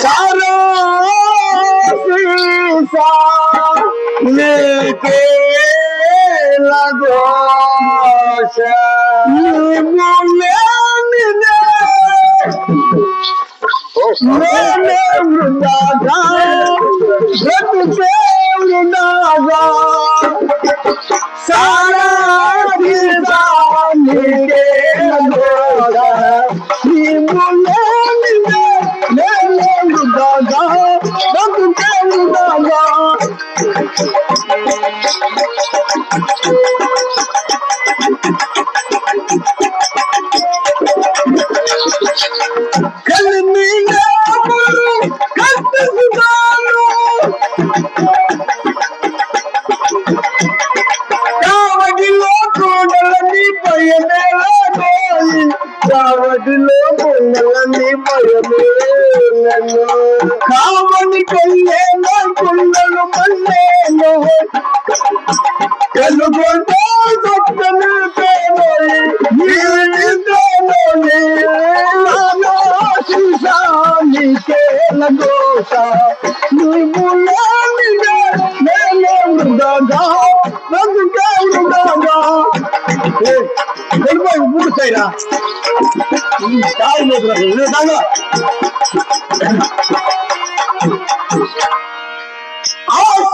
సారో సీసా నీకే లగోష నేనే వృధాగా బ్రతుకే వృధాగా సారా నేనే కావడి కల్లేనో కొండలు మల్లేను కలుగొంటే సత్తను పేనోయి నీవితేనోయి నాలో శిశానికే లగోస నీవు వెళ్ళిపోయి I'm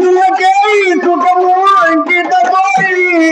going to go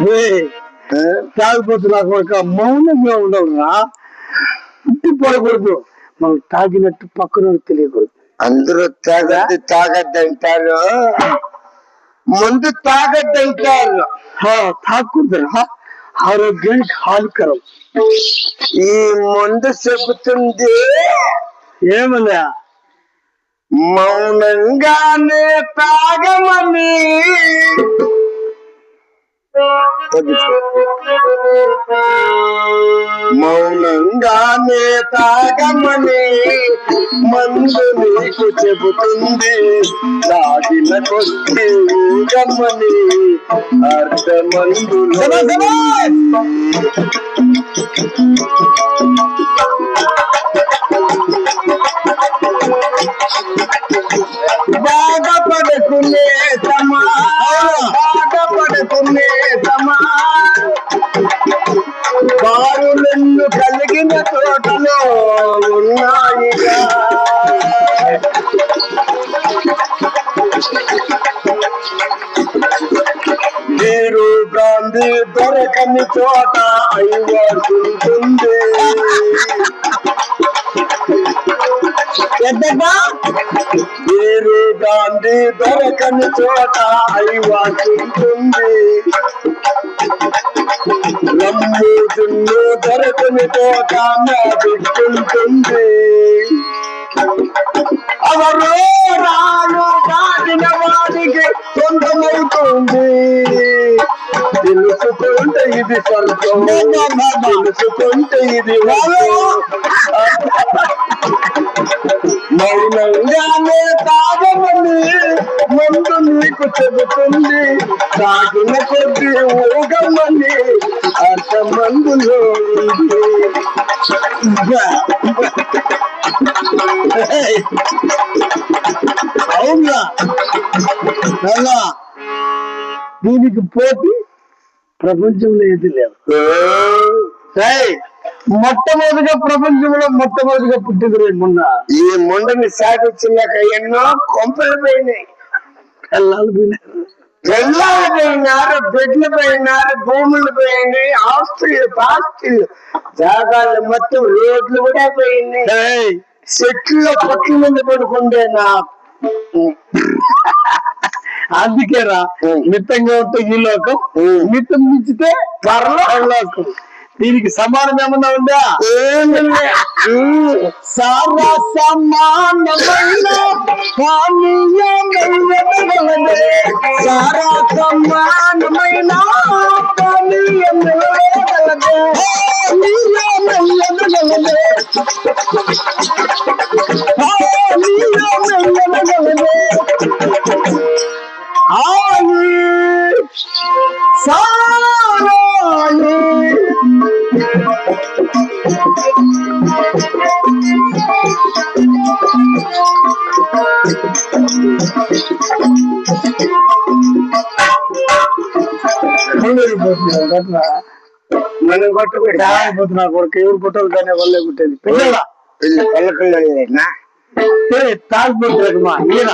వృధాగా తాగిపోతున్నా కొడుక మౌనంగా ఉండవురా. ఇంటి పడకూడదు. మనం తాగినట్టు పక్కన తెలియకూడదు. అందరూ తాగద్దు తాగద్దు అంటారు. ముందు తాగద్దు అంటారు. తాగకూడదురా. ఆరోగ్యానికి హానికరం. ఈ ముందు చెబుతుంది. ఏమన్నా? మౌనంగానే తాగమని. మౌనంగానే తాగమని మందు నీకు చెబుతుంది. తాగిన కొద్ది ఊగమని అర్థమందులో దొరకని చోట అయ్యాల్సింటుంది నీరు గాంధీ దొరకని చోట అయ్యాల్సింటుంది రమ్ము దొరకని చోట మ్యాదిక్కుంటుంది అవరు రాను దాటిన వాడికి సొంతమవుతుంది తెలుసుకుంటే ఇది స్వర్గం తెలుసుకుంటే ఇది. మౌనంగానే తాగమని ముందు నీకు చెబుతుంది తాగిన కొద్ది ఊగమని అర్థమందులో ఉంది. అవునా? దీనికి పోటీ ప్రపంచంలో ఏది లేదు. మొట్టమొదటిగా ప్రపంచంలో మొట్టమొదటిగా పుట్టింది రేపున్నా ఈ ముండని సాగించినాక ఎన్నో కొంపలు పోయినాయి. పిల్లలు పోయినారు పిల్లలు పోయినారు బిడ్డలు పోయినారు భూములు పోయినాయి ఆస్తులు పాస్తులు జాగాలు మొత్తం రోడ్లు కూడా పోయినాయి. చెట్లు పొట్ల మీద పడుకుండే నా అందుకేరా ఉం. మిత్తంగా ఉంటే ఈ లోకం. మిత్తం మించితే పరలోకం దీనికి సమానం ఏమన్నా ఉందా. సారా సమానమైన. సారా సమానమైన మనం కొట్టుకుంటా అయిపోతున్నా కొడుకు. ఎవరు కొట్టాలి కానీ వాళ్ళే కుట్టేది. పిల్లల? వీళ్ళు పల్లకల్లోనా తాగిపోతున్నా ఈయన.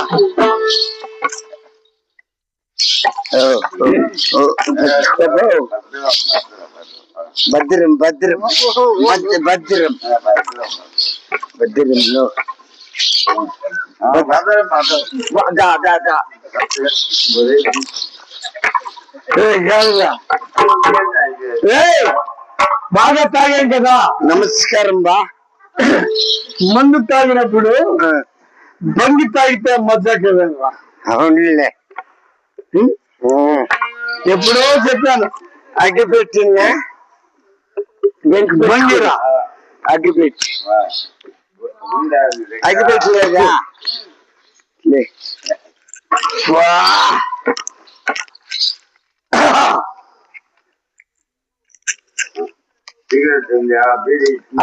భద్రం భద్రం. భద్ర భద్రం. భద్రంలో. దా బాగా తాగాం కదా. నమస్కారం బా. మందు తాగినప్పుడు బంగి తాగితే మజా కదరా అవునులే. ఎప్పుడో చెప్పాను. అగ్గి పెట్టిందా బంగిరా అగ్గి పెట్టి అగ్గి పెట్టలేదా.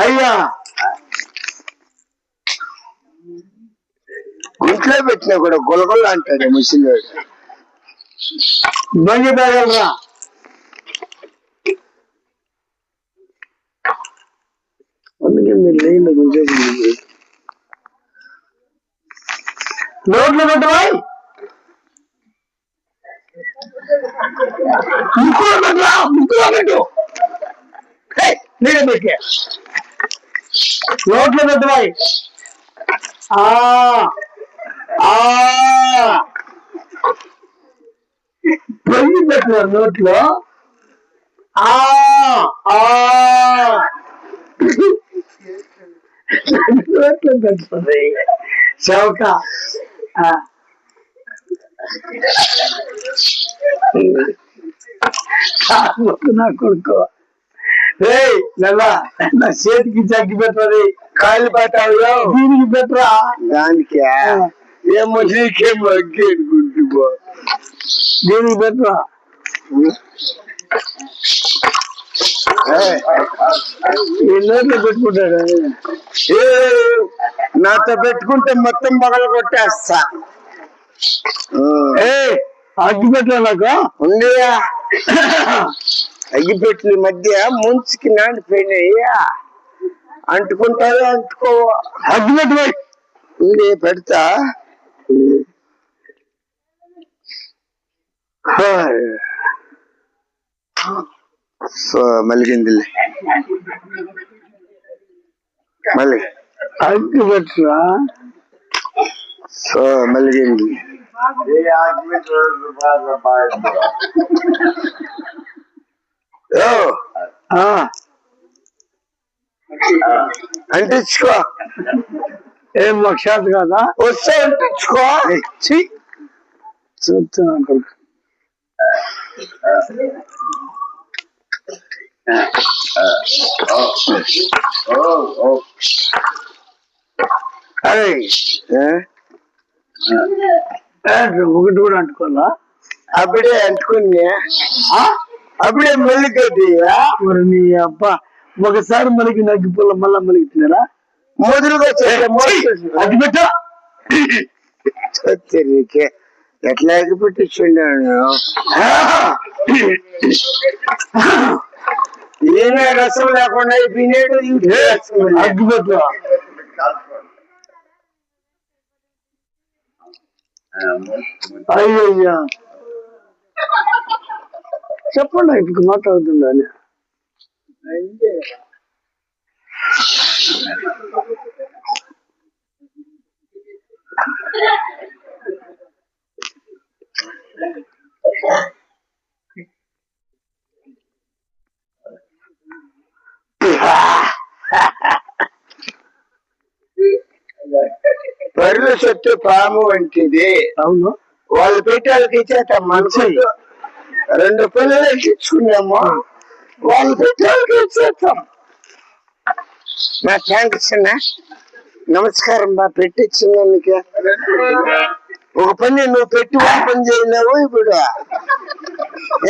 అయ్యా. గుంట్లో పెట్టినా కూడా గొలగొల అంటాడు ముసలివాడు బంగి తాగలరా అందుకే మీరు లేని కొంచెం నోట్లో పెట్టవాయి ముక్కులో పెట్టరా ముక్కులో పెట్టు. హే, పెట్టే నోట్లో పెట్టవా ఆ పెట్టిన నోట్లో. ఆ ఆ. నోట్లో పెట్టుకుంది. చౌక. నా కొడుకు. నల్లా నా చేతికి చగ్గి పెట్టది కాళ్ళు పట్టాలో దీనికి పెట్టరా? దానికి? ఏమో నీకేమో అనుకుంటు దీనికి పెట్టరా? ఈ నోట్లో పెట్టుకుంటాడు? నాతో పెట్టుకుంటే మొత్తం పగల కొట్టేస్తా ఏ అగ్గి పెట్టరా నాకు ఉండియా అగ్గిపెట్ల మధ్య ముంచుకి నాడిపోయినాయ్యా అంటుకుంటారు అంటుకో అగ్గి పెట్టు ఉంది పెడతా. సో మలిగిందిలే. మళ్ళీ అగ్గి పెట్టరా సో మలిగింది ఓ ఆ, అంటించుకో ఏం లక్ష్యాలు కాదా వస్తే అంటించుకో ఛీ! చూస్తున్నా కొడుకు అరే ఏ? ఏంట్రా, ఒకటి కూడా అంటుకోవాలా? అప్పుడే అంటుకుని? అప్పుడే మెల్లికదియా మరి నీ అబ్బ ఒకసారి మనకి నగ్గి పుల్ల మళ్ళా మనకి తినరా మొదలుగా అది పెట్టా. చెత్తరికే ఎట్లా ఎగిపెట్టించున్నాను ఈయన రసం లేకుండా అయిపోయినాడు ఇంకే రసం ఉంది. అగ్గి పెట్టా అయ్యయ్యా చెప్పండి ఇప్పుడు మాట్లాడుతుందని సొత్తు పాము వంటిది. అవును. వాళ్ళు పెట్టాలకి ఇచ్చేస్తాం మనసు రెండు పిల్లలు ఇచ్చుకున్నాము. వాళ్ళు పెట్టాలకి ఇచ్చేస్తాం నా థ్యాంక్స్ అన్న నమస్కారం బా పెట్టించినందుకే ఒక పని నువ్వు పెట్టి ఒక పని చేయలేవు ఇప్పుడు.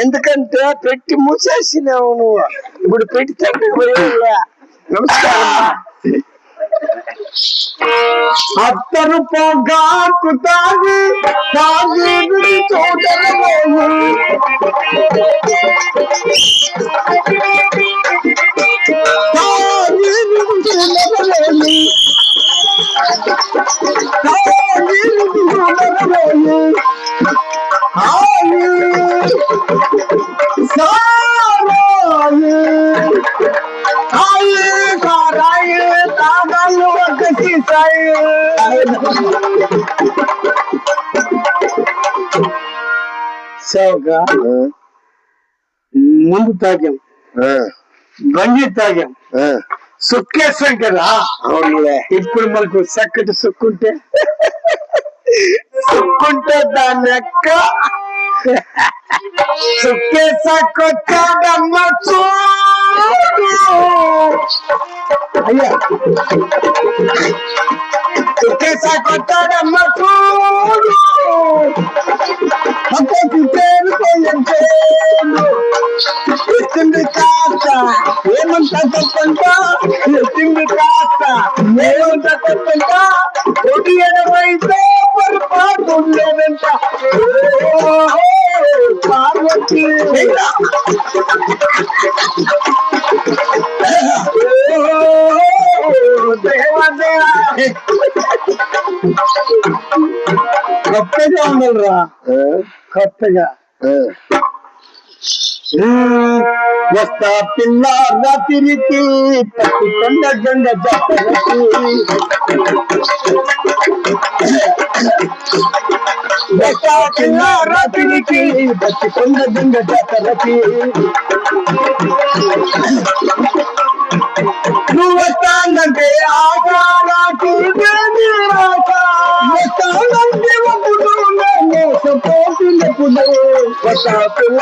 ఎందుకంటే పెట్టి మూసేసినావు నువ్వు. ఇప్పుడు పెట్టి తగ్గి నమస్కారం బా. అత్తరు పొగాకు తాగి తాగి గుడి చూడలేము తాగి గుడి చూడలేము తాగి ముందు తాగాం గంజి తాగాం సుక్కేసాం కదా అవునులే. ఇప్పుడు మనకు చక్కటి సుక్కుంటే? సుక్కుంటే దాన్ని ఎక్క సుక్కేసాకొచ్చాడమ్మ చూడు. అయ్యా. సుక్కేసాకొచ్చాడమ్మ చూడు పక్కకి చేరుకోయం చేరు ఎత్తింది కాస్త ఏమంటా చెప్పంటా ఎత్తింది కాస్త ఏమంటా చెప్పంటా కొడి ఎడమైతే పొరపాటు లేదంట ఓహో, పార్వతి ఓహో, దేవదేవా. కొత్తగా ఉండాలిరా ఆ, కొత్తగా ఆ. వస్తా పిల్ల రాత్రికి పట్టుకొండ గంగ జాతరకి వస్తా పిల్ల నువ్వు వస్తానంటే ఆశ నాకు వస్తానంటే ఒప్పుడు నేను వస్తా పిల్ల?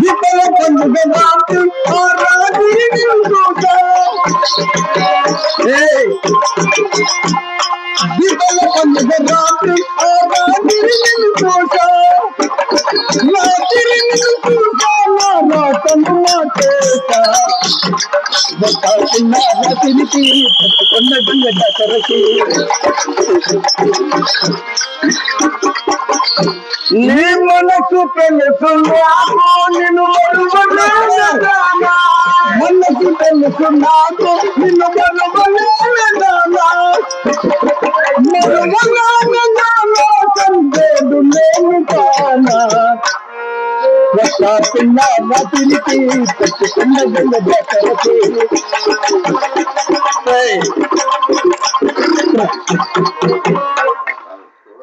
దీపాల ఆ బతాకున్న రాత్రికి పట్టుకున్న గంగ జాతరకి నీ మనసు తెలుసున్నాము నిన్ను మరువలేదా మనసు తెలుసున్నాము నిన్ను మరువలేదా మరువలేదా సందేడు లేని కానా పట్టుకున్న గంగ జాతరకి!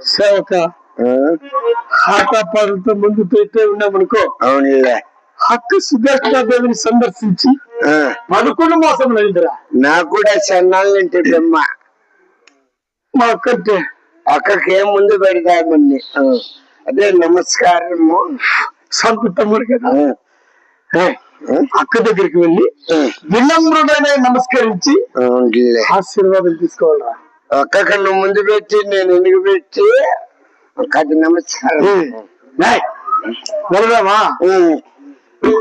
సేవక పనులతో ముందు పెట్టే ఉన్నామనుకో. అవునులే హక్కు సుదర్శనాదేవిని సందర్శించి ఆ, పదకొండు మాసం అయిందిరా నాకు కూడా నుండి బొమ్మ మా అక్కంటే అక్కడికి ఏం ముందు? పెడతామని అదే నమస్కారము. సంత తమ్ముడు కదా? అక్క దగ్గరికి వెళ్ళి వినమ్రుడనే నమస్కరించి ఆశీర్వాదం తీసుకోవాలరా. అక్కడికి నువ్వు ముందు పెట్టి నేను ఎందుకు పెట్టి? అది నమస్కారం. వెళదామా?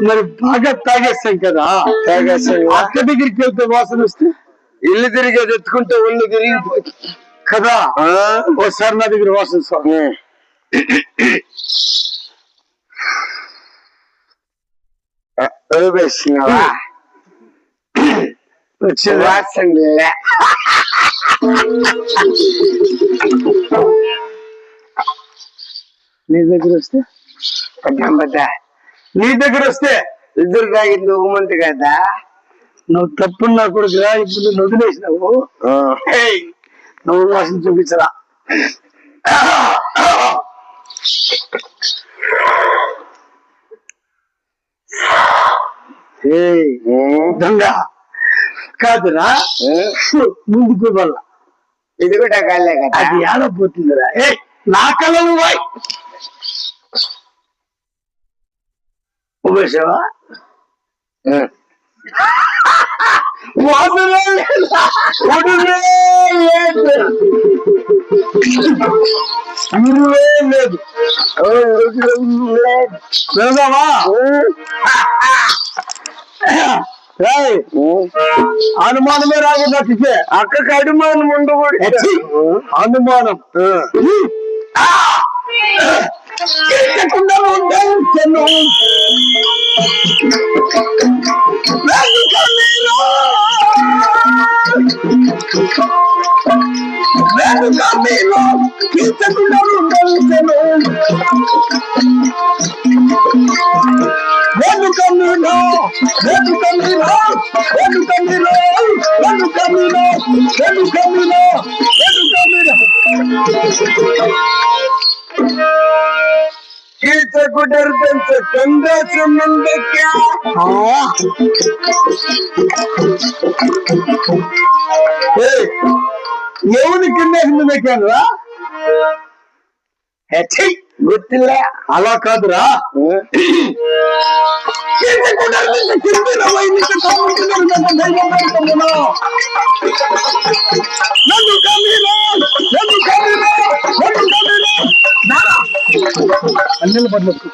మరి బాగా తాగేస్తాం కదా? తాగేస్తాం. అక్క దగ్గరికి వెళ్తే వాసన వస్తే? ఇల్లు తిరిగి ఎత్తుకుంటే ఒళ్ళు తిరిగిపోతుంది కదా? ఓసారి నా దగ్గర వాసన స్వామి. వాసన లే. నీ దగ్గర వస్తే. నీ దగ్గర వస్తే ఇద్దరు తాగింది ఉమ్మంటి కదా? నువ్వు తప్పున్నా కొడుకురా ఇప్పుడు నువ్వు వదిలేసినావు నువ్వు వాసన చూపించరా. దొంగ కాదురా ముందుకు వల్ల ఇది కూడా కాలే కదా. అది ఆడపోతుందిరా ఏ నా కళలు వాయ్. ఉపేసావా లేదా? లేదు. ఉరువే లేదు వెళ్దామా ఏయ్, అనుమానమే రాకుండా తిప్పే అక్కకి అనుమానం ఉండకూడదు. అనుమానం. ఆ! ఎక్కకుండా ఉండాల్సెను. వెనుక మీరు, వెనుక మీరు, వెనుక మీరు. కీచకుడర్దంత సందేశం ముందక్యా ఏయ్, ఎవరి కింద హిందూ రా గుర్తులే. అలా కాదురా. అన్నెల పడ్లకు